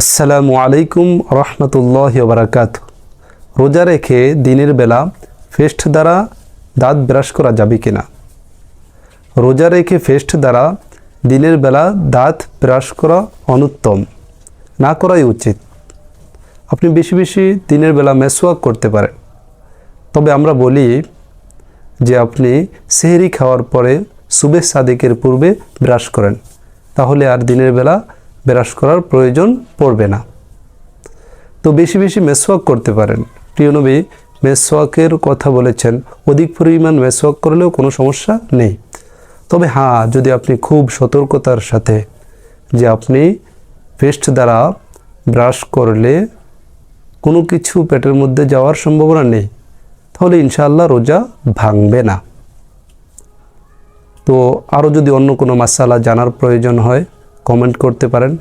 আসসালামু আলাইকুম রহমতুল্লাহ বারাকাত রোজা রেখে দিনের বেলা ফেস্ট দ্বারা দাঁত ব্রাশ করা যাবে কিনা? রোজা রেখে ফেস্ট দ্বারা দিনের বেলা দাঁত ব্রাশ করা অনুত্তম, না করাই উচিত। আপনি বেশি বেশি দিনের বেলা মেসওয়াক করতে পারেন। তবে আমরা বলি যে আপনি সেহরি খাওয়ার পরে সুবে সাদেকের পূর্বে ব্রাশ করেন, তাহলে আর দিনের বেলা ব্রাশ করার প্রয়োজন পড়বে না। তো বেশি বেশি মেসওয়াক করতে পারেন। প্রিয় নবী, মেসওয়াকের কথা বলেছেন, অধিক পরিমাণ মেসওয়াক করলেও কোনো সমস্যা নেই। তবে হ্যাঁ যদি আপনি খুব সতর্কতার সাথে যে আপনি পেস্ট দ্বারা ব্রাশ করলে কোনো কিছু পেটের মধ্যে যাওয়ার সম্ভাবনা নেই, তাহলে ইনশাআল্লাহ রোজা ভাঙবে না। তো আরও যদি অন্য কোনো মাসালা জানার প্রয়োজন হয় কমেন্ট করতে পারেন।